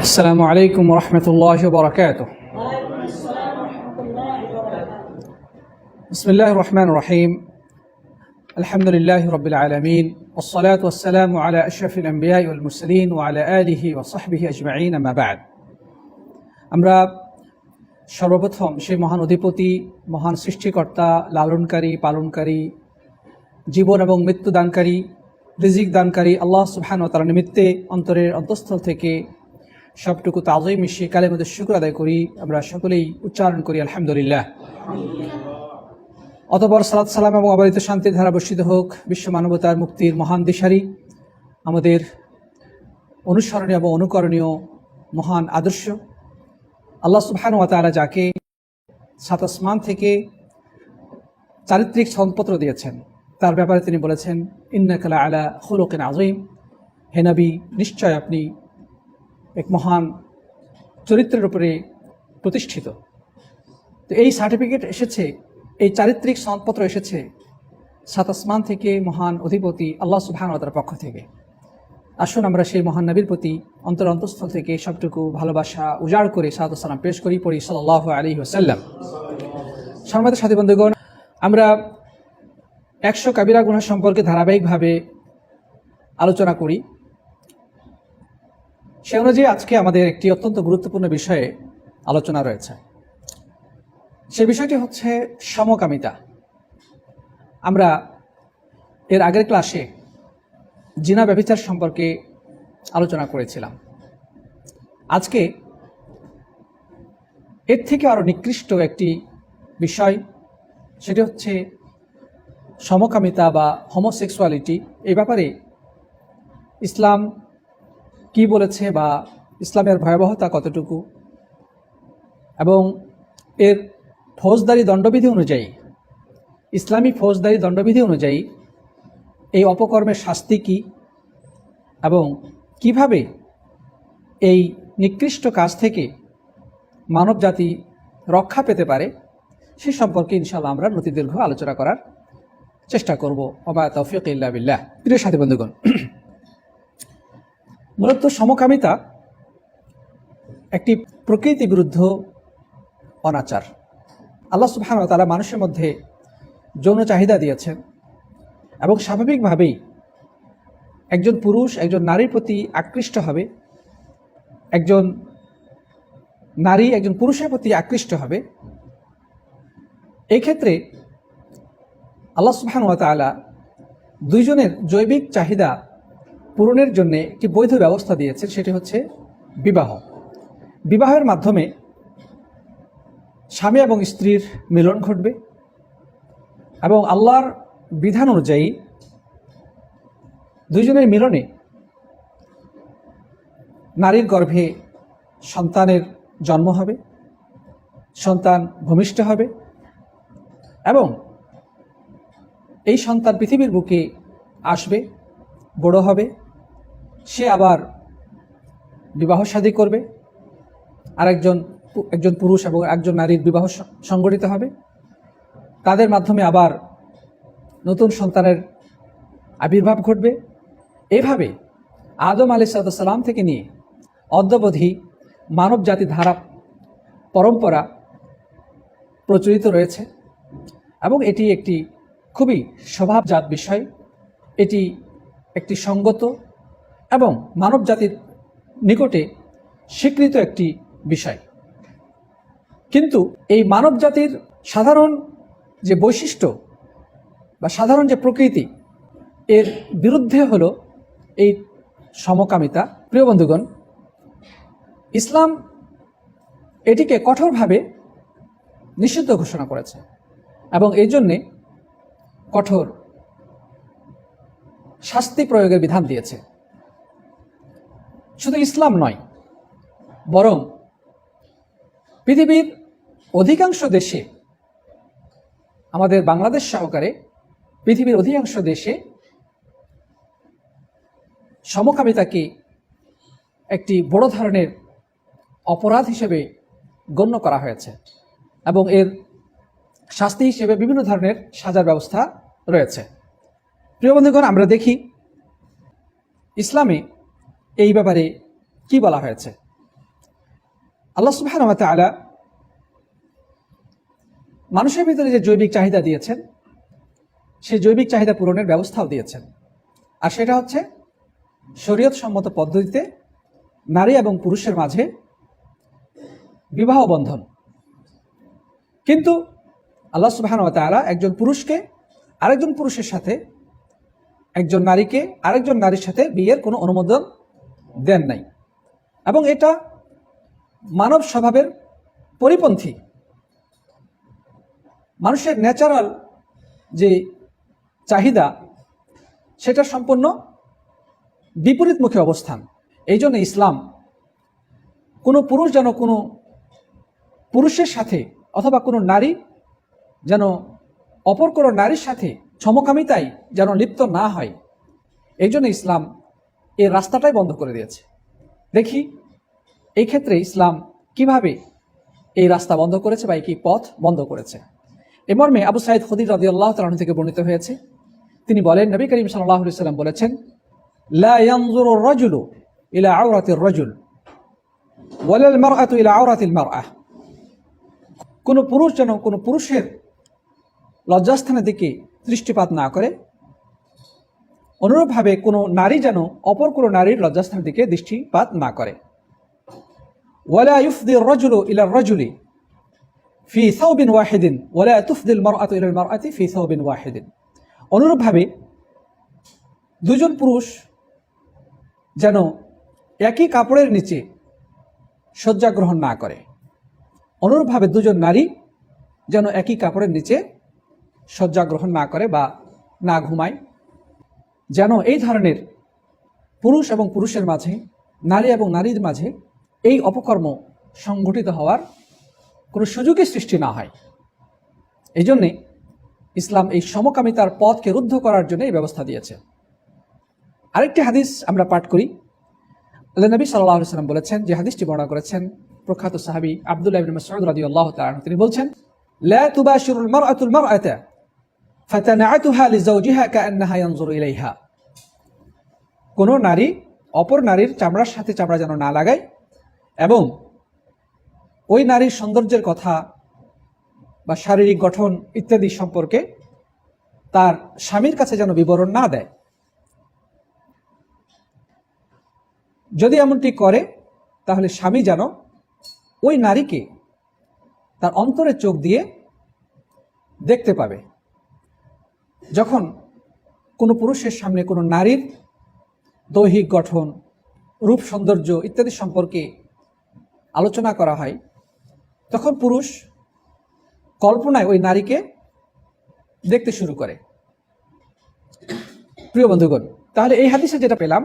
السلام عليكم ورحمة الله وبركاته بسم الله الرحمن الرحيم الحمد لله رب العالمين والصلاة والسلام على أشرف الأنبياء والمرسلين وعلى آله وصحبه أجمعين ما بعد আমরা সর্বপ্রথম সেই মহান অধিপতি মহান সৃষ্টিকর্তা লালনকারী পালনকারী জীবন এবং মৃত্যু দানকারী রিজিক দানকারী আল্লাহ সুবহান ও তার নিমিত্তে অন্তরের অন্তঃস্থল থেকে সবটুকু তাজই মিশিয়ে কালের মধ্যে শুক্র আদায় করি। আমরা সকলেই উচ্চারণ করি, আলহামদুলিল্লাহ। অতপর সালাত সালাম এবং অবারিত শান্তির ধারা বর্ষিত হোক, বিশ্ব মানবতার মুক্তির মহান দিশারি, আমাদের অনুসরণীয় এবং অনুকরণীয় মহান আদর্শ। আল্লাহ সুবহান ওয়া তাআলা যাকে সাত আসমান থেকে চারিত্রিক সম্পত্র দিয়েছেন, তার ব্যাপারে তিনি বলেছেন ইন্নাকালা আলা খুলুকিন আযীম। হে নবী, নিশ্চয় আপনি এক মহান চরিত্রের উপরে প্রতিষ্ঠিত। তো এই সার্টিফিকেট এসেছে, এই চারিত্রিক সনদপত্র এসেছে সাত আসমান থেকে মহান অধিপতি আল্লাহ সুবহানতার পক্ষ থেকে। আসুন আমরা সেই মহান নবীর প্রতি অন্তর অন্তঃস্থল থেকে সবটুকু ভালোবাসা উজাড় করে সালাত সালাম পেশ করি, পড়ি সাল্লাহ আলী ওসাল্লাম সম্মানিত সাথী বন্ধুগণ, আমরা একশো কাবিরা গুণা সম্পর্কে ধারাবাহিকভাবে আলোচনা করি। সে অনুযায়ী আজকে আমাদের একটি অত্যন্ত গুরুত্বপূর্ণ বিষয়ে আলোচনা রয়েছে। সে বিষয়টি হচ্ছে সমকামিতা। আমরা এর আগের ক্লাসে জিনা ব্যবিচার সম্পর্কে আলোচনা করেছিলাম। আজকে এর থেকে আরও নিকৃষ্ট একটি বিষয়, সেটি হচ্ছে সমকামিতা বা হোমোসেক্সুয়ালিটি এই ব্যাপারে ইসলাম কি বলেছে বা ইসলামের ভয়াবহতা কতটুকু? এবং এর ফৌজদারি দণ্ডবিধি অনুযায়ী, ইসলামী ফৌজদারি দণ্ডবিধি অনুযায়ী এই অপকর্মের শাস্তি কি? এবং কীভাবে এই নিকৃষ্ট কাজ থেকে মানব জাতি রক্ষা পেতে পারে, সে সম্পর্কে ইনশাল্লাহ আমরা নতি দীর্ঘ আলোচনা করার চেষ্টা করব। অবা তৌফিক ইল্লা বিল্লাহ। প্রিয় সাথী বন্ধুগণ মূলত সমকামিতা একটি প্রকৃতি বিরুদ্ধ অনাচার। আল্লাহ সুবহান তারা মানুষের মধ্যে যৌন চাহিদা দিয়েছেন এবং স্বাভাবিকভাবেই একজন পুরুষ, একজন নারীর প্রতি আকৃষ্ট হবে, একজন নারী, একজন পুরুষের প্রতি আকৃষ্ট হবে। এই ক্ষেত্রে আল্লাহ সুবহান তালা দুইজনের জৈবিক চাহিদা পূরণের জন্য একটি বৈধ ব্যবস্থা দিয়েছেন সেটি হচ্ছে বিবাহ। বিবাহের মাধ্যমে স্বামী এবং স্ত্রীর মিলন ঘটবে এবং আল্লাহর বিধান অনুযায়ী দুইজনের মিলনে নারীর গর্ভে সন্তানের জন্ম হবে, সন্তান ভূমিষ্ঠ হবে এবং এই সন্তান পৃথিবীর বুকে আসবে, বড় হবে সে আবার বিবাহ শাদী করবে। আরেকজন একজন একজন পুরুষ এবং একজন নারীর বিবাহ সংগঠিত হবে। তাদের মাধ্যমে আবার নতুন সন্তানের আবির্ভাব ঘটবে। এভাবে আদম আলি সালাম থেকে নিয়ে অদ্যবধি মানব জাতি ধারা, পরম্পরা প্রচলিত রয়েছে এবং এটি একটি খুবই স্বভাবজাত বিষয়। এটি একটি সঙ্গত এবং মানব জাতির নিকটে স্বীকৃত একটি বিষয়। কিন্তু এই মানব জাতির সাধারণ যে বৈশিষ্ট্য বা সাধারণ যে প্রকৃতি, এর বিরুদ্ধে হলো এই সমকামিতা। প্রিয় বন্ধুগণ, ইসলাম এটিকে কঠোরভাবে নিষিদ্ধ ঘোষণা করেছে এবং এই জন্যে কঠোর শাস্তি প্রয়োগের বিধান দিয়েছে। শুধু ইসলাম নয়, বরং পৃথিবীর অধিকাংশ দেশে, আমাদের বাংলাদেশ সহকারে পৃথিবীর অধিকাংশ দেশে সমকামিতাকে একটি বড় ধরনের অপরাধ হিসেবে গণ্য করা হয়েছে এবং এর শাস্তি হিসেবে বিভিন্ন ধরনের সাজার ব্যবস্থা রয়েছে। প্রিয় বন্ধুগণ, আমরা দেখি ইসলামে এই ব্যাপারে কি বলা হয়েছে? আল্লাহ সুবহান তাআলা মানুষের ভিতরে যে জৈবিক চাহিদা দিয়েছেন, সেই জৈবিক চাহিদা পূরণের ব্যবস্থাও দিয়েছেন। আর সেটা হচ্ছে শরীয়ত সম্মত পদ্ধতিতে নারী এবং পুরুষের মাঝে বিবাহ বন্ধন কিন্তু আল্লাহ সুবাহান তাআলা একজন পুরুষকে আরেকজন পুরুষের সাথে, একজন নারীকে আরেকজন নারীর সাথে বিয়ের কোনো অনুমোদন দেন নাই। এবং এটা মানব স্বভাবের পরিপন্থী। মানুষের ন্যাচারাল যে চাহিদা, সেটা সম্পূর্ণ বিপরীতমুখী অবস্থান। এই জন্য ইসলাম কোনো পুরুষ যেন কোনো পুরুষের সাথে অথবা কোনো নারী যেন অপর কোনো নারীর সাথে সমকামিতায় যেন লিপ্ত না হয়, এই জন্য ইসলাম এই রাস্তাটাই বন্ধ করে দিয়েছে। দেখি, এই ক্ষেত্রে ইসলাম কীভাবে এই রাস্তা বন্ধ করেছে বা একই পথ বন্ধ করেছে? এ মর্মে আবু সাইদ খদির রাজি আল্লাহ তালন থেকে বর্ণিত হয়েছে, তিনি বলেন, নবী করিম সাল্লাহ সাল্লাম বলেছেন রাজুলু ইলা আওরাতির রাজুল ইলা আওরাতিল কোন পুরুষ যেন কোনো পুরুষের লজ্জাস্থানের দিকে দৃষ্টিপাত না করে অনুরূপভাবে কোনো নারী যেন অপর কোনো নারীর লজ্জাস্থানের দিকে দৃষ্টিপাত না করে। ওয়ালা ইলা ফি সাউবিন ওয়ালা ফি অনুরূপভাবে দুজন পুরুষ যেন একই কাপড়ের নিচে শয্যা গ্রহণ না করে। অনুরূপভাবে দুজন নারী যেন একই কাপড়ের নিচে শয্যা গ্রহণ না করে বা না ঘুমায়। যেন এই ধরনের পুরুষ এবং পুরুষের মাঝে, নারী এবং নারীর মাঝে এই অপকর্ম সংঘটিত হওয়ার কোনো সুযোগই সৃষ্টি না হয়। এই জন্যে ইসলাম এই সমকামিতার পথকে রুদ্ধ করার জন্য এই ব্যবস্থা দিয়েছে। আরেকটি হাদিস আমরা পাঠ করি। আল্লাহ নবী সাল্লাহ সাল্লাম বলেছেন, যে হাদিসটি বর্ণনা করেছেন প্রখ্যাত সাহাবী আব্দুল্লাহ ইবনে মাসউদ রাদিয়াল্লাহু তাআলা তিনি বলছেন, লা তুবাশিরুল মারআতুল মারআতা, ফাতানাআতুহা লিজাওজিহা কাআন্নাহা ইয়ানজুরু ইলাইহা। কোন নারী অপর নারীর চামড়ার সাথে চামড়া যেন না লাগায় এবং ওই নারীর সৌন্দর্যের কথা বা শারীরিক গঠন ইত্যাদি সম্পর্কে তার স্বামীর কাছে যেন বিবরণ না দেয়। যদি এমনটি করে, তাহলে স্বামী যেন ওই নারীকে তার অন্তরের চোখ দিয়ে দেখতে পাবে। যখন কোনো পুরুষের সামনে কোনো নারীর দৈহিক গঠন, রূপ সৌন্দর্য ইত্যাদি সম্পর্কে আলোচনা করা হয়। তখন পুরুষ কল্পনায় ওই নারীকে দেখতে শুরু করে। প্রিয় বন্ধুগণ, তাহলে এই হাদিসে যেটা পেলাম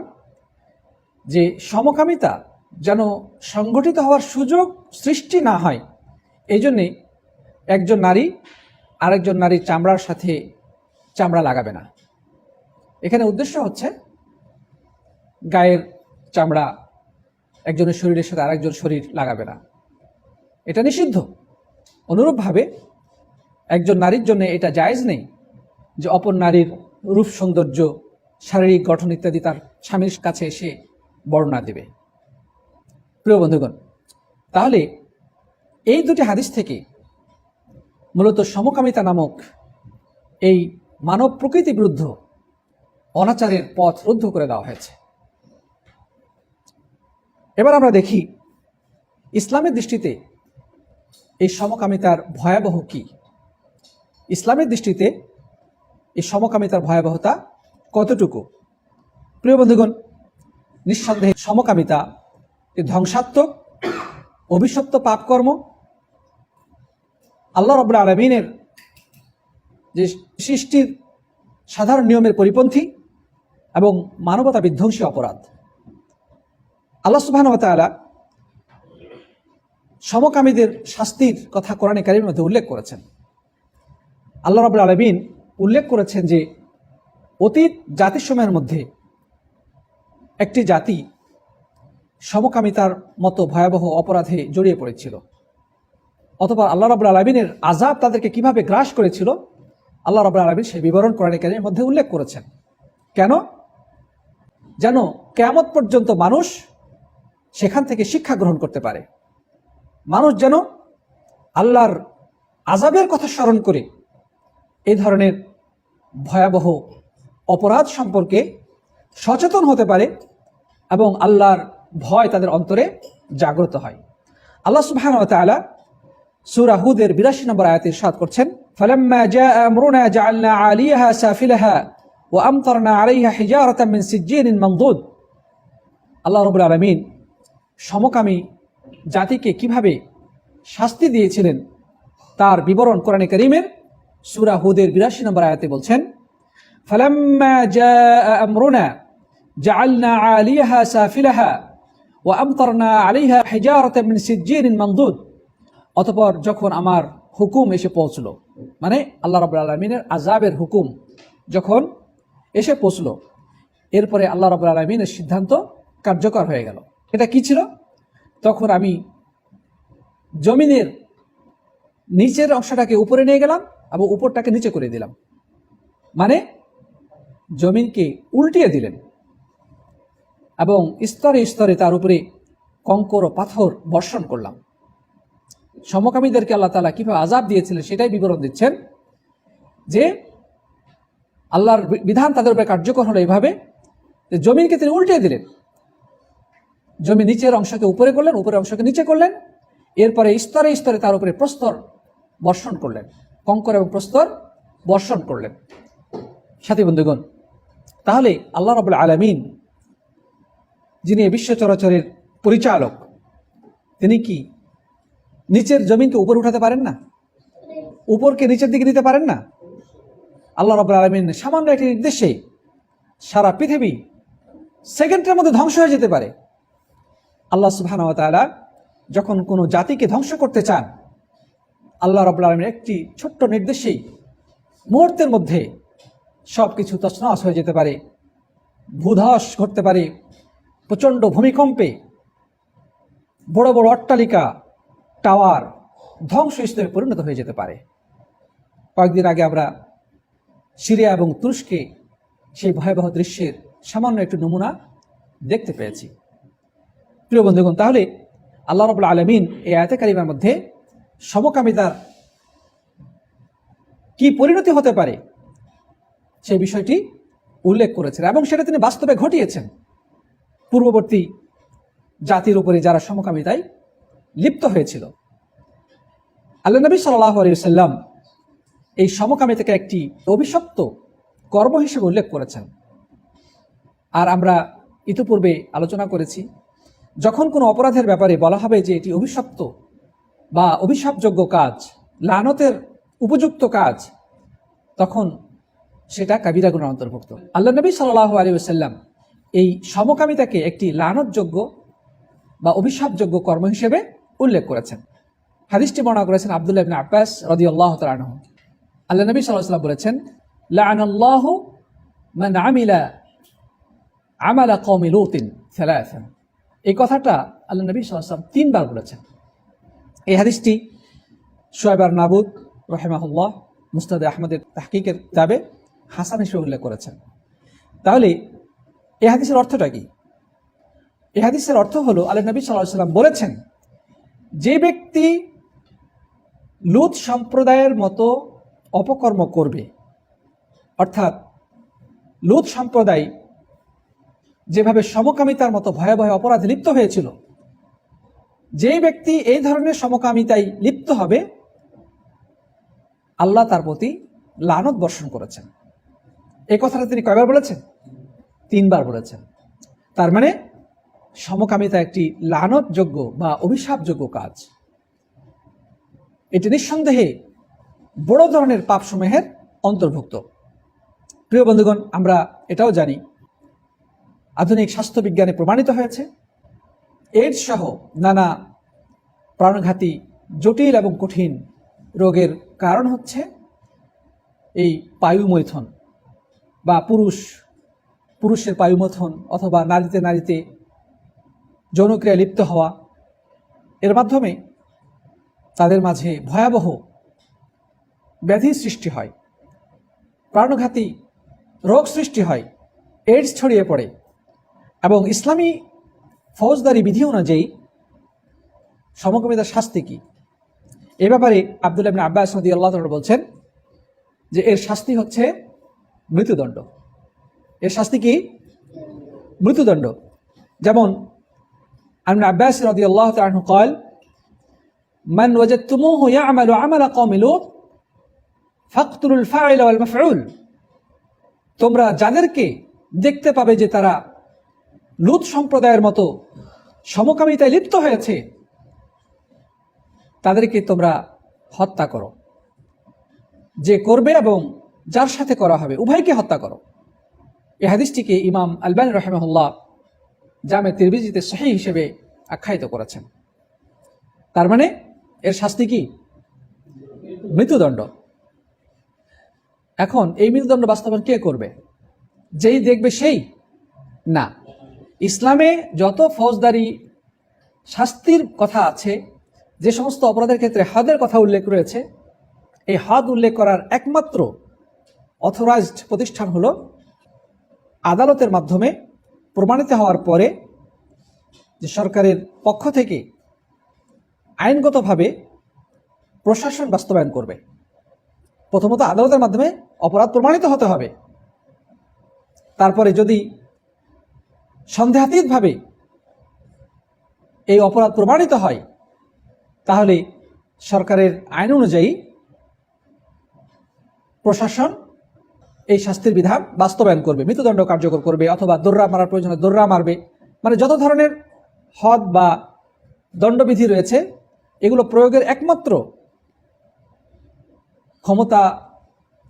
যে সমকামিতা যেন সংগঠিত হওয়ার সুযোগ সৃষ্টি না হয় এই জন্যে একজন নারী আরেকজন নারীর চামড়ার সাথে চামড়া লাগাবে না। এখানে উদ্দেশ্য হচ্ছে গায়ের চামড়া একজনের শরীরের সাথে আরেকজন শরীর লাগাবে না। এটা নিষিদ্ধ। অনুরূপভাবে একজন নারীর জন্য এটা জায়েজ নেই যে অপর নারীর রূপ, সৌন্দর্য, শারীরিক গঠন ইত্যাদি তার স্বামীর কাছে এসে বর্ণনা দেবে। প্রিয় বন্ধুগণ, তাহলে এই দুটি হাদিস থেকে মূলত সমকামিতা নামক এই মানব প্রকৃতি বিরুদ্ধ অনাচারের পথ রুদ্ধ করে দেওয়া হয়েছে। এবার আমরা দেখি, ইসলামের দৃষ্টিতে এই সমকামিতার ভয়াবহ কি? ইসলামের দৃষ্টিতে এই সমকামিতার ভয়াবহতা কতটুকু? প্রিয় বন্ধুগণ, নিঃসন্দেহে সমকামিতা ধ্বংসাত্মক, অভিশপ্ত পাপকর্ম। আল্লাহ রব্লা আলমিনের যে সৃষ্টির সাধারণ নিয়মের পরিপন্থী এবং মানবতা বিধ্বংসী অপরাধ। আল্লাহ সুবাহানুতালা সমকামীদের শাস্তির কথা কোরআনে কারিমের মধ্যে উল্লেখ করেছেন। আল্লাহ রবুল আলমিন উল্লেখ করেছেন যে, অতীত জাতিসমূহের মধ্যে একটি জাতি সমকামিতার মতো ভয়াবহ অপরাধে জড়িয়ে পড়েছিল। অথবা আল্লাহ রাবুল আলমিনের আজাব তাদেরকে কীভাবে গ্রাস করেছিল, আল্লাহ রাবুল আলমিন সেই বিবরণ কোরআনে কারিমের মধ্যে উল্লেখ করেছেন। কেন? যেন কেমত পর্যন্ত মানুষ সেখান থেকে শিক্ষা গ্রহণ করতে পারে। মানুষ যেন আল্লাহর আজাবের কথা স্মরণ করে এই ধরনের ভয়াবহ অপরাধ সম্পর্কে সচেতন হতে পারে এবং আল্লাহর ভয় তাদের অন্তরে জাগ্রত হয়। আল্লাহ সুবহান ওয়া তাআলা সূরা হুদের 82 নম্বর আয়াতে ইরশাদ করছেন আল্লাহ রবুল আলামিন সমকামী জাতিকে কিভাবে শাস্তি দিয়েছিলেন তার বিবরণ কোরআনে করিমের সূরা হুদের 82 নম্বর আয়াতে বলছেন فلما جاء أمرنا جعلنا عاليها سافلها وأمطرنا عليها حجارة من سجين منضود অতপর যখন আমার হুকুম এসে পৌঁছলো মানে আল্লাহ রাবুল আলমিনের আজাবের হুকুম যখন এসে পৌঁছলো এরপরে আল্লাহ রাবুল আলমিনের সিদ্ধান্ত কার্যকর হয়ে গেল এটা কি ছিল? তখন আমি জমিনের নিচের অংশটাকে উপরে নিয়ে গেলাম এবং উপরটাকে নিচে করে দিলাম। মানে জমিনকে উল্টিয়ে দিলেন এবং স্তরে স্তরে তার উপরে কঙ্কর ও পাথর বর্ষণ করলাম। সমকামীদেরকে আল্লাহ তালা কীভাবে আজাব দিয়েছিলেন সেটাই বিবরণ দিচ্ছেন যে আল্লাহর বিধান তাদের উপরে কার্যকর হলো এইভাবে যে জমিনকে তিনি উল্টিয়ে দিলেন। জমি নিচের অংশকে উপরে করলেন, উপরের অংশকে নিচে করলেন, এরপরে স্তরে স্তরে তার উপরে প্রস্তর বর্ষণ করলেন, কঙ্কর এবং প্রস্তর বর্ষণ করলেন। সাথী বন্ধুগণ, তাহলে আল্লাহ রবুল আলমিন, যিনি বিশ্ব চরাচরের পরিচালক, তিনি কি নিচের জমিনকে উপরে উঠাতে পারেন না? উপরকে নিচের দিকে দিতে পারেন না? আল্লাহ রব আলমিন সামান্য একটি নির্দেশে সারা পৃথিবী সেকেন্ডের মধ্যে ধ্বংস হয়ে যেতে পারে। আল্লাহ সুবহান তাআলা যখন কোনো জাতিকে ধ্বংস করতে চান, আল্লাহ রব আলমিন একটি ছোট্ট নির্দেশেই মুহূর্তের মধ্যে সব কিছু তছনছ হয়ে যেতে পারে, ভূধস ঘটতে পারে, প্রচণ্ড ভূমিকম্পে, বড় বড় অট্টালিকা, টাওয়ার ধ্বংস ধ্বংসস্তূপে পরিণত হয়ে যেতে পারে। কয়েকদিন আগে আমরা সিরিয়া এবং তুরস্কে সেই ভয়াবহ দৃশ্যের সামান্য একটু নমুনা দেখতে পেয়েছি। প্রিয় বন্ধুগণ, তাহলে আল্লাহ রবুল্লা আলমিন এই আয়তে কারিমার মধ্যে সমকামিতার কি পরিণতি হতে পারে সে বিষয়টি উল্লেখ করেছেন এবং সেটা তিনি বাস্তবে ঘটিয়েছেন। পূর্ববর্তী জাতির উপরে যারা সমকামিতায় লিপ্ত হয়েছিল, আল্লাহ নবী সাল্লাম এই সমকামিতাকে একটি অভিশপ্ত কর্ম হিসেবে উল্লেখ করেছেন। আর আমরা ইতিপূর্বে আলোচনা করেছি যখন কোনো অপরাধের ব্যাপারে বলা হবে যে এটি অভিশপ্ত বা অভিশাপযোগ্য কাজ, লানতের উপযুক্ত কাজ, তখন সেটা কাবিরা গুণার অন্তর্ভুক্ত। আল্লাহ নবী সাল্লাহ আলী সাল্লাম এই সমকামিতাকে একটি লানতযোগ্য বা অভিশাপযোগ্য কর্ম হিসেবে উল্লেখ করেছেন। হাদিসটি বর্ণনা করেছেন আব্দুল্লাহ আব্বাস রাদিয়াল্লাহু তাআলা আনহু। আল্লাহ নবী ওয়াসাল্লাম বলেছেন, লা'নাল্লাহু মান আমিলা আমালা কওমি লুতিন সালাসান। এই কথাটা আল্লাহ নবী ওয়াসাল্লাম তিনবার বলেছেন। এই হাদিসটি শোয়েবার নাবুদ রহেমাহুল্লাহ মুস্তাদ আহমদের তাহকিকের দাবে হাসান হিসেবে উল্লেখ করেছেন। তাহলে এই হাদিসের অর্থটা কি? এ হাদিসের অর্থ হলো আল্লাহ নবী সাল্লাহ সাল্লাম বলেছেন, যে ব্যক্তি লুত সম্প্রদায়ের মতো অপকর্ম করবে, অর্থাৎ লুত সম্প্রদায় যেভাবে সমকামিতার মতো ভয়াবহ অপরাধে লিপ্ত হয়েছিল যে ব্যক্তি এই ধরনের সমকামিতায় লিপ্ত হবে, আল্লাহ তার প্রতি লানত বর্ষণ করেছেন। এই কথাটা তিনি কয়বার বলেছেন? তিনবার বলেছেন। তার মানে সমকামিতা একটি লানতযোগ্য বা অভিশাপযোগ্য কাজ। এটি নিঃসন্দেহে বড় ধরনের পাপসমূহের অন্তর্ভুক্ত। প্রিয় বন্ধুগণ, আমরা এটাও জানি আধুনিক স্বাস্থ্যবিজ্ঞানে প্রমাণিত হয়েছে। এইডস সহ নানা প্রাণঘাতী, জটিল এবং কঠিন রোগের কারণ হচ্ছে এই পায়ুমৈথন বা পুরুষ, পুরুষের পায়ুমথন অথবা নারীতে নারীতে যৌনক্রিয়া লিপ্ত হওয়া। এর মাধ্যমে তাদের মাঝে ভয়াবহ ব্যাধি সৃষ্টি হয়, প্রাণঘাতী রোগ সৃষ্টি হয় এইডস ছড়িয়ে পড়ে। এবং ইসলামী ফৌজদারি বিধি অনুযায়ী সমকামিতার শাস্তি কি? এ ব্যাপারে আবদুল্লাহ ইবনে আব্বাস নদী আল্লাহ বলছেন যে এর শাস্তি হচ্ছে মৃত্যুদণ্ড। এর শাস্তি কি? মৃত্যুদণ্ড। যেমন আমি আব্বাস রদি আল্লাহ তালু কল, মান তুমু হইয়া আমাল আমালা কমিলু ফাকতুল ফাউল তোমরা যাদেরকে দেখতে পাবে যে তারা লুত সম্প্রদায়ের মতো সমকামিতায় লিপ্ত হয়েছে, তাদেরকে তোমরা হত্যা করো। যে করবে এবং যার সাথে করা হবে, উভয়কে হত্যা করো। এই হাদিসটিকে ইমাম আলবান রহমহল্লা জামে তিরবিজিতে সহি হিসেবে আখ্যায়িত করেছেন। তার মানে এর শাস্তি কি? মৃত্যুদণ্ড। এখন এই মৃত্যুদণ্ড বাস্তবায়ন কে করবে? যেই দেখবে সেই? না। ইসলামে যত ফৌজদারি শাস্তির কথা আছে, যে সমস্ত অপরাধের ক্ষেত্রে হাদের কথা উল্লেখ রয়েছে, এই হাদ উল্লেখ করার একমাত্র অথরাইজড প্রতিষ্ঠান হলো আদালতের মাধ্যমে প্রমাণিত হওয়ার পরে যে সরকারের পক্ষ থেকে আইনগতভাবে প্রশাসন বাস্তবায়ন করবে। প্রথমত আদালতের মাধ্যমে অপরাধ প্রমাণিত হতে হবে। তারপরে যদি সন্দেহাতীতভাবে এই অপরাধ প্রমাণিত হয়, তাহলে সরকারের আইন অনুযায়ী প্রশাসন এই শাস্তির বিধান বাস্তবায়ন করবে, মৃত্যুদণ্ড কার্যকর করবে অথবা দোর্রা মারার প্রয়োজনে দোর্রা মারবে। মানে যত ধরনের হদ বা দণ্ডবিধি রয়েছে, এগুলো প্রয়োগের একমাত্র ক্ষমতা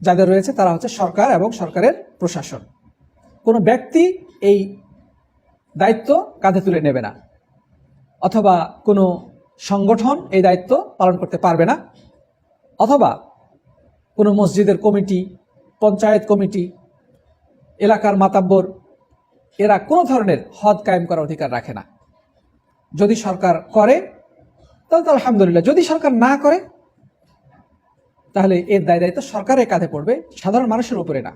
যাদের রয়েছে, তারা হচ্ছে সরকার এবং সরকারের প্রশাসন। কোনো ব্যক্তি এই দায়িত্ব কাঁধে তুলে নেবে না। অথবা কোনো সংগঠন এই দায়িত্ব পালন করতে পারবে না। অথবা কোনো মসজিদের কমিটি, পঞ্চায়েত কমিটি, এলাকার মাতাব্বর, এরা কোনো ধরনের হদ কায়েম করার অধিকার রাখে না। যদি সরকার করে, তাহলে তো আলহামদুলিল্লাহ। যদি সরকার না করে, তাহলে এর দায় দায়িত্ব সরকারের কাঁধে পড়বে সাধারণ মানুষের উপরে না।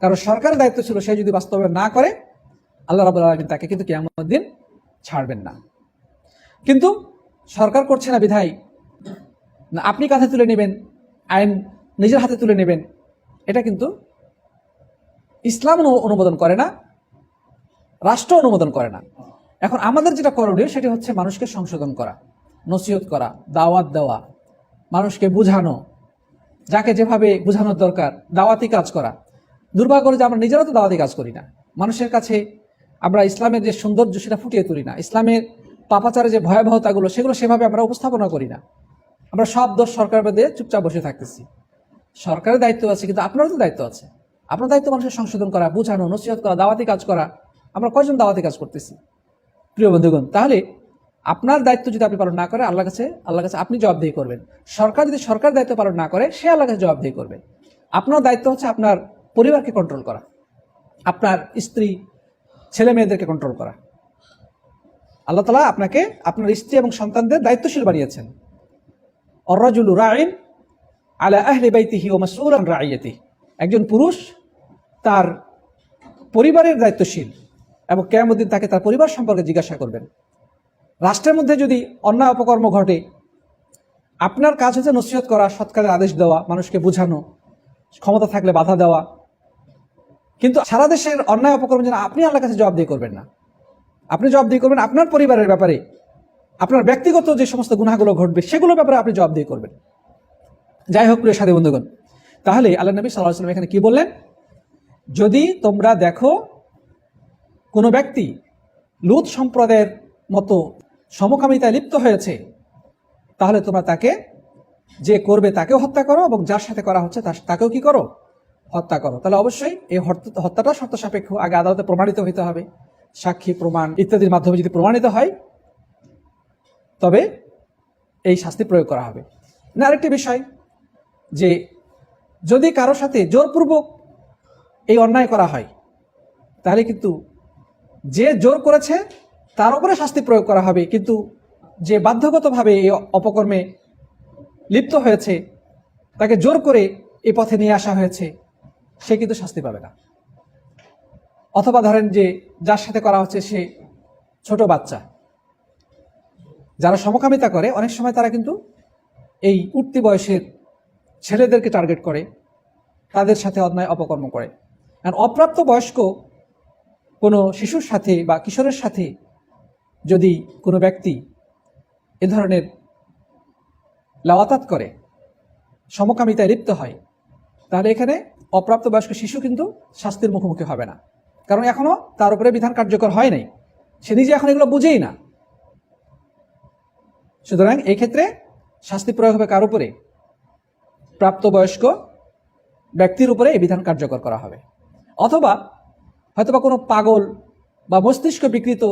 কারণ সরকারের দায়িত্ব ছিল সে যদি বাস্তবায়ন না করে আল্লাহ রাবুল আলমিন তাকে কিন্তু কেমন দিন ছাড়বেন না। কিন্তু সরকার করছে না বিধায়। না, আপনি কাঁধে তুলে নেবেন, আইন নিজের হাতে তুলে নেবেন, এটা কিন্তু ইসলাম অনু- অনুমোদন করে না, রাষ্ট্র অনুমোদন করে না। এখন আমাদের যেটা করণীয় সেটি হচ্ছে মানুষকে সংশোধন করা, নসিহত করা, দাওয়াত দেওয়া, মানুষকে বুঝানো, যাকে যেভাবে বোঝানোর দরকার, দাওয়াতি কাজ করা। দুর্ভাগ্য যে আমরা নিজেরা তো দাওয়াতি কাজ করি না। মানুষের কাছে আমরা ইসলামের যে সৌন্দর্য সেটা ফুটিয়ে তুলি না। ইসলামের পাপাচারের যে ভয়াবহতাগুলো, সেগুলো সেভাবে আমরা উপস্থাপনা করি না। আমরা সব দোষ সরকার বেঁধে চুপচাপ বসে থাকতেছি। সরকারের দায়িত্ব আছে, কিন্তু আপনারও তো দায়িত্ব আছে। আপনার দায়িত্ব মানুষের সংশোধন করা, বোঝানো, নসিহত করা, দাওয়াতি কাজ করা। আমরা কয়জন দাওয়াতি কাজ করতেছি? প্রিয় বন্ধুগণ, তাহলে আপনার দায়িত্ব যদি আপনি পালন না করে আল্লাহ কাছে আল্লাহ কাছে আপনি জবাবদিহি করবেন। সরকার যদি সরকার দায়িত্ব পালন না করে, সে আল্লাহ কাছে জবাবদিহি করবে। আপনার দায়িত্ব হচ্ছে আপনার পরিবারকে কন্ট্রোল করা। আপনার স্ত্রী ছেলে মেয়েদেরকে কন্ট্রোল করা। আল্লাহ তালা আপনাকে আপনার স্ত্রী এবং সন্তানদের দায়িত্বশীল বানিয়েছেন। অর্রাজুল রাইন আলা আহলে বাইতিহি ও মাসউলান রাইয়াতি একজন পুরুষ তার পরিবারের দায়িত্বশীল এবং কেয়ামুদ্দিন তাকে তার পরিবার সম্পর্কে জিজ্ঞাসা করবেন। রাষ্ট্রের মধ্যে যদি অন্যায় অপকর্ম ঘটে, আপনার কাজ হচ্ছে নসিহত করা, সৎকারের আদেশ দেওয়া, মানুষকে বোঝানো, ক্ষমতা থাকলে বাধা দেওয়া কিন্তু সারা দেশের অন্যায় অপকর্ম যেন আপনি আল্লাহর কাছে জবাবদিহি করবেন না। আপনি জবাবদিহি করবেন আপনার পরিবারের ব্যাপারে, আপনার ব্যক্তিগত যে সমস্ত গুনাহগুলো ঘটবে, সেগুলোর ব্যাপারে আপনি জবাবদিহি করবেন। যাই হোক, প্রিয় সাথী বন্ধুগণ, তাহলে আল্লাহ নবী সাল্লাহ সাল্লাম এখানে কি বললেন? যদি তোমরা দেখো কোনো ব্যক্তি লুত সম্প্রদায়ের মতো সমকামিতায় লিপ্ত হয়েছে, তাহলে তোমরা তাকে যে করবে তাকেও হত্যা করো এবং যার সাথে করা হচ্ছে তাকেও কি করো? হত্যা করো। তাহলে অবশ্যই এই হত্যাটা শর্ত সাপেক্ষ আগে আদালতে প্রমাণিত হইতে হবে। সাক্ষী, প্রমাণ ইত্যাদির মাধ্যমে যদি প্রমাণিত হয়, তবে এই শাস্তি প্রয়োগ করা হবে। না, আরেকটি বিষয় যে যদি কারোর সাথে জোরপূর্বক এই অন্যায় করা হয়, তাহলে কিন্তু যে জোর করেছে, তার উপরে শাস্তি প্রয়োগ করা হবে। কিন্তু যে বাধ্যগতভাবে এই অপকর্মে লিপ্ত হয়েছে, তাকে জোর করে এ পথে নিয়ে আসা হয়েছে সে কিন্তু শাস্তি পাবে না। অথবা ধরেন যে যার সাথে করা হচ্ছে সে ছোট বাচ্চা। যারা সমকামিতা করে, অনেক সময় তারা কিন্তু এই উঠতি বয়সের ছেলেদেরকে টার্গেট করে, তাদের সাথে অন্যায় অপকর্ম করে। আর অপ্রাপ্ত বয়স্ক কোনো শিশুর সাথে বা কিশোরের সাথে যদি কোনো ব্যক্তি এ ধরনের লাওয়াতাত করে, সমকামিতায় লিপ্ত হয়, তাহলে এখানে অপ্রাপ্ত বয়স্ক শিশু কিন্তু শাস্তির মুখোমুখি হবে না। কারণ এখনও তার উপরে বিধান কার্যকর হয় নাই। সে নিজে এখন এগুলো বুঝেই না। সুতরাং এই ক্ষেত্রে শাস্তি প্রয়োগ হবে কার উপরে? প্রাপ্তবয়স্ক ব্যক্তির উপরে এই বিধান কার্যকর করা হবে। অথবা হয়তোবা কোনো পাগল বা মস্তিষ্ক বিকৃত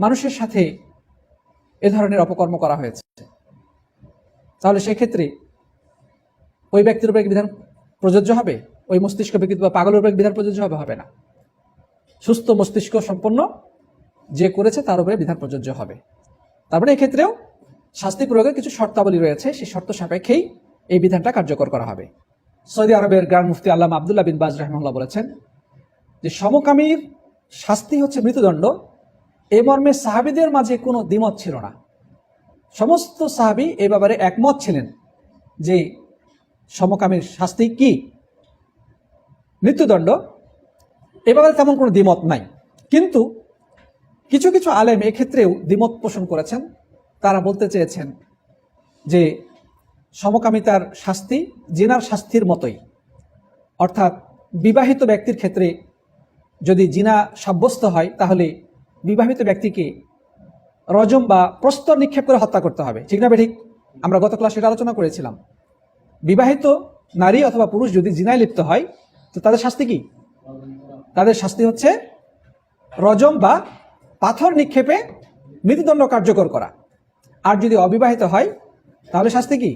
মানুষের সাথে এ ধরনের অপকর্ম করা হয়েছে। তাহলে সেক্ষেত্রে ওই ব্যক্তির উপরে বিধান প্রযোজ্য হবে? ওই মস্তিষ্ক বিকৃত বা পাগলের উপরে বিধান প্রযোজ্য হবে? হবে না। সুস্থ মস্তিষ্ক সম্পন্ন যে করেছে তার উপরে বিধান প্রযোজ্য হবে। তারপরে এক্ষেত্রেও শাস্তি প্রয়োগের কিছু শর্তাবলী রয়েছে। সেই শর্ত সাপেক্ষেই এই বিধানটা কার্যকর করা হবে। সৌদি আরবের গ্রান্ড মুফতি আল্লাহ আবদুল্লাহ বিন বাজ রহমাল্লাহ বলেছেন যে, সমকামীর শাস্তি হচ্ছে মৃত্যুদণ্ড। এ মর্মে সাহাবিদের মাঝে কোনো দ্বিমত ছিল না। সমস্ত সাহাবি এ ব্যাপারে একমত ছিলেন যে সমকামীর শাস্তি কি? মৃত্যুদণ্ড। এ ব্যাপারে তেমন কোনো দ্বিমত নাই। কিন্তু কিছু কিছু আলেম এক্ষেত্রেও দ্বিমত পোষণ করেছেন। তারা বলতে চেয়েছেন যে সমকামিতার শাস্তি জিনার শাস্তির মতোই। অর্থাৎ বিবাহিত ব্যক্তির ক্ষেত্রে যদি জিনা সাব্যস্ত হয়, তাহলে বিবাহিত ব্যক্তিকে রজম বা প্রস্তর নিক্ষেপ করে হত্যা করতে হবে। ঠিক না ঠিক? আমরা গত ক্লাসে আলোচনা করেছিলাম। বিবাহিত নারী অথবা পুরুষ যদি জিনায় লিপ্ত হয়, তো তাদের শাস্তি কি? তাদের শাস্তি হচ্ছে রজম বা পাথর নিক্ষেপে মৃত্যুদণ্ড কার্যকর করা। আর যদি অবিবাহিত হয়, তাহলে শাস্তি কি?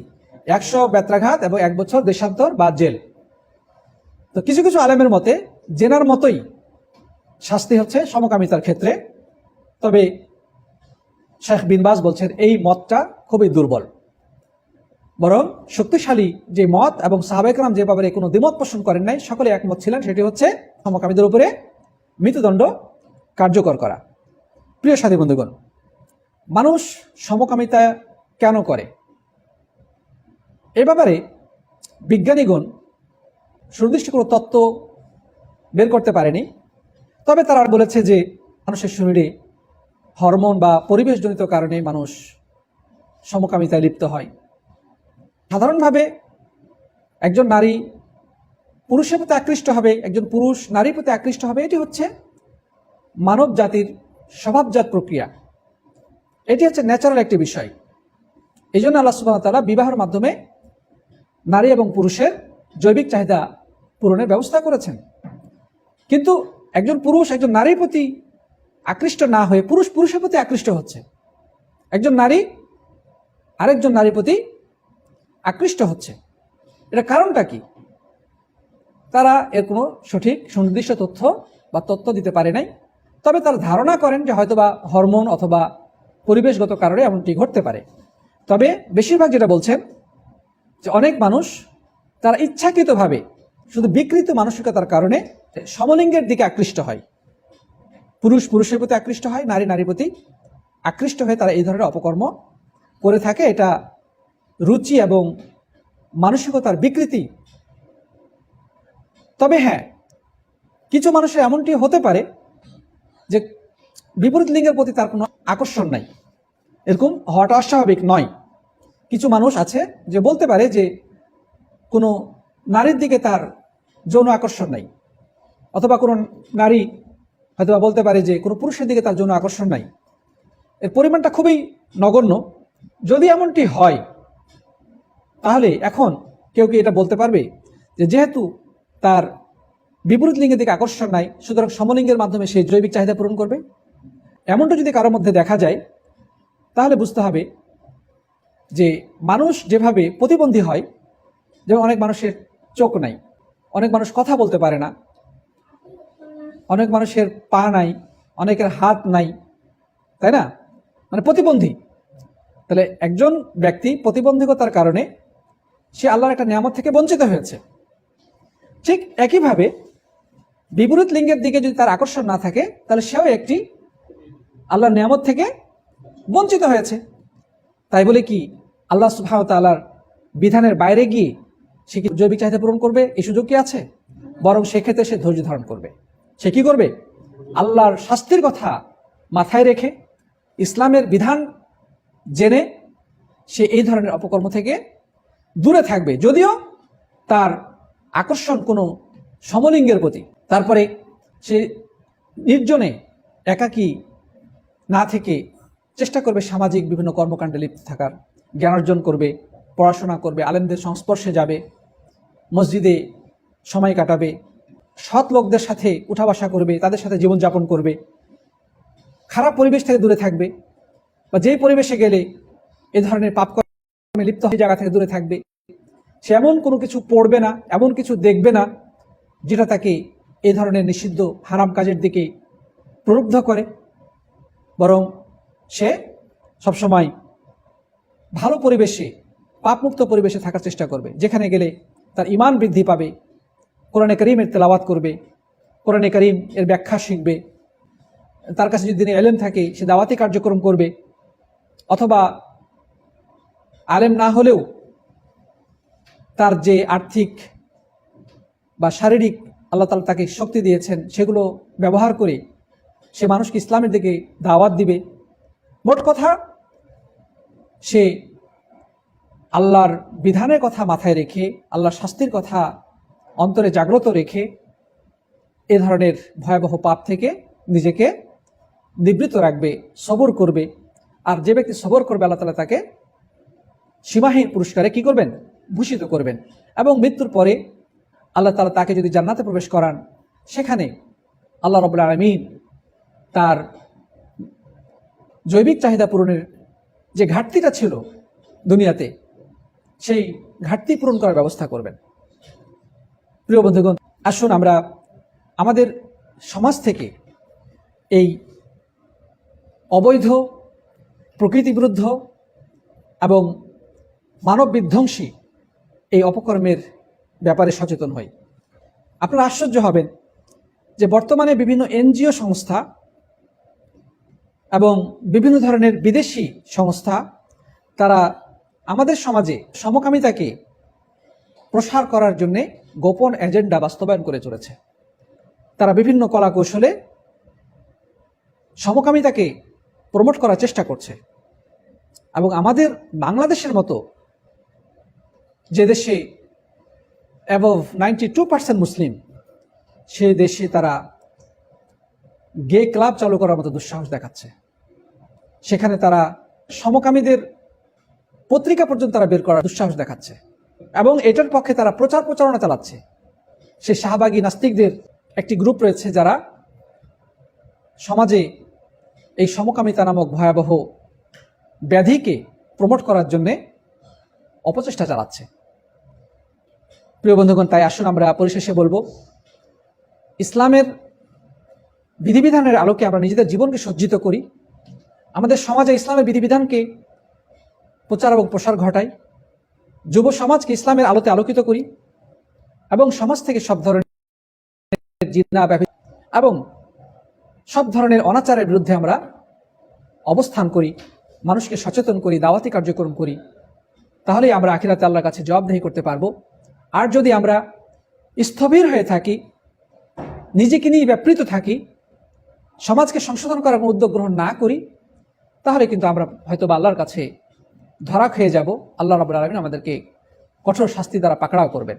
একশো বেত্রাঘাত এবং এক বছর দেশান্তর বা জেল। তো কিছু কিছু আলেমের মতে, জেনার মতোই শাস্তি হচ্ছে সমকামিতার ক্ষেত্রে। তবে শেখ বিনবাস বলছেন, এই মতটা খুবই দুর্বল। বরং শক্তিশালী যে মত এবং সাহাবেকরাম যে ব্যাপারে কোনো দ্বিমত পোষণ করেন নাই, সকলে একমত ছিলেন, সেটি হচ্ছে সমকামীদের উপরে মৃত্যুদণ্ড কার্যকর করা। প্রিয় সাথী বন্ধুগণ, মানুষ সমকামিতা কেন করে? এ ব্যাপারে বিজ্ঞানীগণ সুনির্দিষ্ট কোনো তত্ত্ব বের করতে পারেনি, তবে তারা বলেছে যে মানুষের শরীরে হরমোন বা পরিবেশজনিত কারণে মানুষ সমকামিতায় লিপ্ত হয়। সাধারণভাবে একজন নারী পুরুষের প্রতি আকৃষ্ট হবে, একজন পুরুষ নারীর প্রতি আকৃষ্ট হবে, এটি হচ্ছে মানব জাতির স্বভাবজাত প্রক্রিয়া। এটি হচ্ছে ন্যাচারাল একটি বিষয়। এই জন্য আল্লাহ সুবাহ তালা বিবাহের মাধ্যমে নারী এবং পুরুষের জৈবিক চাহিদা পূরণের ব্যবস্থা করেছেন। কিন্তু একজন পুরুষ, একজন নারীর প্রতি আকৃষ্ট না হয়ে পুরুষ পুরুষের প্রতি আকৃষ্ট হচ্ছে। একজন নারী আরেকজন নারীর প্রতি আকৃষ্ট হচ্ছে। এটা কারণটা কি? তারা এর কোনো সঠিক সুনির্দিষ্ট তথ্য বা তথ্য দিতে পারে নাই। তবে তারা ধারণা করেন যে হয়তোবা হরমোন অথবা পরিবেশগত কারণে এমনটি ঘটতে পারে। তবে বেশিরভাগ যেটা বলছেন যে অনেক মানুষ তারা ইচ্ছাকৃতভাবে শুধু বিকৃত মানসিকতার কারণে সমলিঙ্গের দিকে আকৃষ্ট হয়। পুরুষ পুরুষের প্রতি আকৃষ্ট হয়, নারী নারীর প্রতি আকৃষ্ট হয়ে তারা এই ধরনের অপকর্ম করে থাকে। এটা রুচি এবং মানসিকতার বিকৃতি। তবে হ্যাঁ কিছু মানুষের এমনটি হতে পারে যে বিপরীত লিঙ্গের প্রতি তার কোনো আকর্ষণ নাই। এরকম হওয়াটা অস্বাভাবিক নয়। কিছু মানুষ আছে যে বলতে পারে যে কোনো নারীর দিকে তার যৌন আকর্ষণ নাই, অথবা কোনো নারী হয়তোবা বলতে পারে যে কোনো পুরুষের দিকে তার যৌন আকর্ষণ নাই। এর পরিমাণটা খুবই নগণ্য। যদি এমনটি হয় তাহলে এখন কেউ কি এটা বলতে পারবে? যে যেহেতু তার বিপরীত লিঙ্গের দিকে আকর্ষণ নাই, সুতরাং সমলিঙ্গের মাধ্যমে সে জৈবিক চাহিদা পূরণ করবে। এমনটা যদি কারোর মধ্যে দেখা যায়, তাহলে বুঝতে হবে যে মানুষ যেভাবে প্রতিবন্ধী হয়, যেমন অনেক মানুষের চোখ নাই, অনেক মানুষ কথা বলতে পারে না, অনেক মানুষের পা নাই, অনেকের হাত নাই, তাই না? মানে প্রতিবন্ধী। তাহলে একজন ব্যক্তি প্রতিবন্ধকতার কারণে সে আল্লাহর একটা নিয়ামত থেকে বঞ্চিত হয়েছে। ঠিক একইভাবে বিপরীত লিঙ্গের দিকে যদি তার আকর্ষণ না থাকে, তাহলে সেও একটি আল্লাহর নিয়ামত থেকে বঞ্চিত হয়েছে। তাই বলে কি, আল্লাহ ওয়া বিধানের বাইরে গিয়ে সে কি জৈবিক চাহিদা পূরণ করবে? এই সুযোগ কি আছে? বরং সেক্ষেত্রে সে ধৈর্য ধারণ করবে। সে কি করবে? আল্লাহর শাস্তির কথা মাথায় রেখে ইসলামের বিধান জেনে সে এই ধরনের অপকর্ম থেকে দূরে থাকবে। যদিও তার আকর্ষণ কোনো সমলিঙ্গের প্রতি। তারপরে সে নির্জনে একাকী না থেকে চেষ্টা করবে সামাজিক বিভিন্ন কর্মকাণ্ডে লিপ্ত থাকার। জ্ঞান অর্জন করবে, পড়াশোনা করবে, আলেমদের সংস্পর্শে যাবে, মসজিদে সময় কাটাবে, সৎ লোকদের সাথে উঠা বসা করবে, তাদের সাথে জীবনযাপন করবে, খারাপ পরিবেশ থেকে দূরে থাকবে, বা যেই পরিবেশে গেলে এ ধরনের পাপ লিপ্ত হয়ে জায়গা থেকে দূরে থাকবে। সে এমন কোনো কিছু পড়বে না, এমন কিছু দেখবে না, যেটা তাকে এ ধরনের নিষিদ্ধ হারাম কাজের দিকে প্রলুব্ধ করে। বরং সে সবসময় ভালো পরিবেশে, পাপমুক্ত পরিবেশে থাকার চেষ্টা করবে, যেখানে গেলে তার ইমান বৃদ্ধি পাবে, কোরআনে করিমের তেলাওয়াত করবে, কোরআনে করিম এর ব্যাখ্যা শিখবে, তার কাছে যদি এলেম থাকে, সে দাওয়াতি কার্যক্রম করবে, অথবা আলেম না হলেও তার যে আর্থিক বা শারীরিক আল্লাহ তালা তাকে শক্তি দিয়েছেন, সেগুলো ব্যবহার করে সে মানুষকে ইসলামের দিকে দাওয়াত দিবে। মোট কথা, সে আল্লাহর বিধানের কথা মাথায় রেখে, আল্লাহর শাস্তির কথা অন্তরে জাগ্রত রেখে এ ধরনের ভয়াবহ পাপ থেকে নিজেকে নিবৃত রাখবে, সবর করবে। আর যে ব্যক্তি সবর করবে, আল্লাহ তালা তাকে সীমাহীন পুরস্কারে কি করবেন? ভূষিত করবেন। এবং মৃত্যুর পরে আল্লাহ তালা তাকে যদি জান্নাতে প্রবেশ করান, সেখানে আল্লাহ রবুল্লা আলমিন তার জৈবিক চাহিদা পূরণের যে ঘাটতিটা ছিল দুনিয়াতে, সেই ঘাটতি পূরণ করার ব্যবস্থা করবেন। প্রিয় বন্ধুগণ, আসুন আমরা আমাদের সমাজ থেকে এই অবৈধ প্রকৃতি বিরুদ্ধ এবং মানব বিধ্বংসী এই অপকর্মের ব্যাপারে সচেতন হই। আপনারা আশ্চর্য হবেন যে বর্তমানে বিভিন্ন এনজিও সংস্থা এবং বিভিন্ন ধরনের বিদেশি সংস্থা, তারা আমাদের সমাজে সমকামিতাকে প্রসার করার জন্যে গোপন এজেন্ডা বাস্তবায়ন করে চলেছে। তারা বিভিন্ন কলা কৌশলে সমকামিতাকে প্রমোট করার চেষ্টা করছে এবং আমাদের বাংলাদেশের মতো যে দেশে অ্যাবভ নাইনটি টু পার্সেন্ট মুসলিম সে দেশে তারা গে ক্লাব চালু করার মতো দুঃসাহস দেখাচ্ছে। সেখানে তারা সমকামীদের পত্রিকা পর্যন্ত তারা বের করার দুঃসাহস দেখাচ্ছে এবং এটার পক্ষে তারা প্রচার প্রচারণা চালাচ্ছে। সে শাহবাগী নাস্তিকদের একটি গ্রুপ রয়েছে যারা সমাজে এই সমকামিতা নামক ভয়াবহ ব্যাধিকে প্রমোট করার জন্যে অপচেষ্টা চালাচ্ছে। প্রিয় বন্ধুগণ, তাই আসুন আমরা পরিশেষে বলব, ইসলামের বিধিবিধানের আলোকে আমরা নিজেদের জীবনকে সজ্জিত করি। আমাদের সমাজে ইসলামের বিধিবিধানকে প্রচার এবং প্রসার ঘটাই। যুব সমাজকে ইসলামের আলোতে আলোকিত করি এবং সমাজ থেকে সব ধরনের জিনা এবং সব ধরনের অনাচারের বিরুদ্ধে আমরা অবস্থান করি, মানুষকে সচেতন করি, দাওয়াতি কার্যক্রম করি। তাহলেই আমরা আখিরাতে আল্লাহর কাছে জবাবদেহি করতে পারব। আর যদি আমরা স্থবির হয়ে থাকি, নিজেকে নিয়ে ব্যাপৃত থাকি, সমাজকে সংশোধন করার কোনো উদ্যোগ গ্রহণ না করি, তাহলে কিন্তু আমরা হয়তো বা আল্লাহর কাছে ধরা খেয়ে যাব। আল্লাহ রাবুল আলমিন আমাদেরকে কঠোর শাস্তি দ্বারা পাকড়াও করবেন।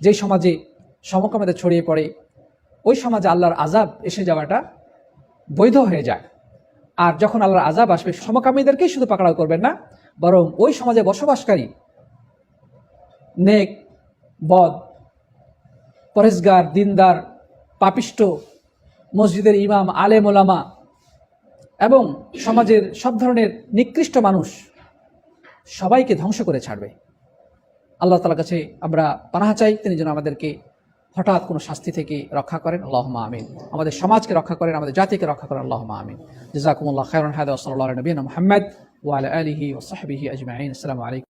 যেই সমাজে সমকামিতা ছড়িয়ে পড়ে, ওই সমাজে আল্লাহর আজাব এসে যাওয়াটা বৈধ হয়ে যায়। আর যখন আল্লাহর আজাব আসবে, সমকামীদেরকেই শুধু পাকড়াও করবেন না, বরং ওই সমাজে বসবাসকারী, নেক বদ পরেশগার দিনদার পাপিষ্ট মসজিদের ইমাম, আলেম ওলামা এবং সমাজের সব ধরনের নিকৃষ্ট মানুষ সবাইকে ধ্বংস করে ছাড়বে। আল্লাহ তালার কাছে আমরা পানাহা চাই, তিনি যেন আমাদেরকে হঠাৎ কোনো শাস্তি থেকে রক্ষা করেন। আল্লাহ আমিন। আমাদের সমাজকে রক্ষা করেন, আমাদের জাতিকে রক্ষা করেন। আল্লাহ আমিন। জাজাকুমুল্লাহ খায়রন হায়দ সাল্লাহ নবীন মোহাম্মদ ওয়াল আলহি ওসাহবিহি আজমাইন। আসসালামু আলাইকুম।